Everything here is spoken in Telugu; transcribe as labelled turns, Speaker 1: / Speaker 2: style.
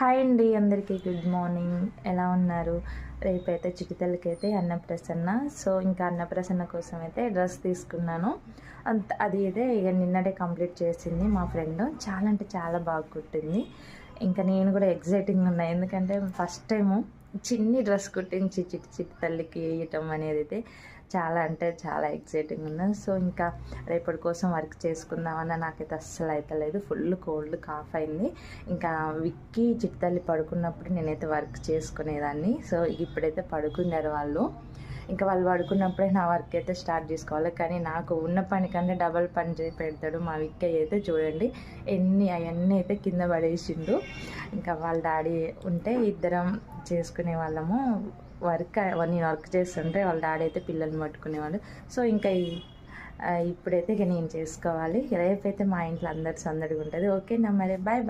Speaker 1: హాయ్ అండి అందరికీ గుడ్ మార్నింగ్ ఎలా ఉన్నారు? రేపైతే చిటితలకైతే అన్నప్రసన్న. సో ఇంకా అన్నప్రసన్న కోసం అయితే డ్రెస్ తీసుకున్నాను. అంత అది అయితే ఇక నిన్నటే కంప్లీట్ చేసింది మా ఫ్రెండ్. చాలా అంటే చాలా బాగా కుట్టింది. ఇంకా నేను కూడా ఎగ్జైటింగ్ ఉన్నా. ఎందుకంటే ఫస్ట్ టైము చిన్ని డ్రెస్ కుట్టించి చిట్టి చిట్టి తల్లికి వేయటం అనేది అయితే చాలా అంటే చాలా ఎగ్జైటింగ్ ఉన్నాను సో ఇంకా రేపటి కోసం వర్క్ చేసుకుందామన్న నాకైతే అస్సలు అవుతలేదు ఫుల్ కోల్డ్ కాఫ్ అయింది. ఇంకా విక్కి చిట్టల్లి పడుకున్నప్పుడు నేనైతే వర్క్ చేసుకునేదాన్ని. సో ఇప్పుడైతే పడుకున్నారు వాళ్ళు. ఇంకా వాళ్ళు పడుకున్నప్పుడే నా వర్క్ అయితే స్టార్ట్ చేసుకోవాలి. కానీ నాకు ఉన్న పని కంటే డబల్ పని చేసి పెడతాడు మా విక్క అయితే చూడండి. ఎన్ని అవన్నీ అయితే కింద పడేసిండు. ఇంకా వాళ్ళ డాడీ ఉంటే ఇద్దరం చేసుకునే వాళ్ళము. వర్క్ నేను వర్క్ చేస్తుంటే వాళ్ళ డాడీ అయితే పిల్లల్ని పట్టుకునేవాడు సో ఇంకా ఈ ఇప్పుడైతే ఇక నేను చేసుకోవాలి. రేపైతే మా ఇంట్లో అందరు సందడిగా ఉంటుంది. ఓకే నా మరి బాయ్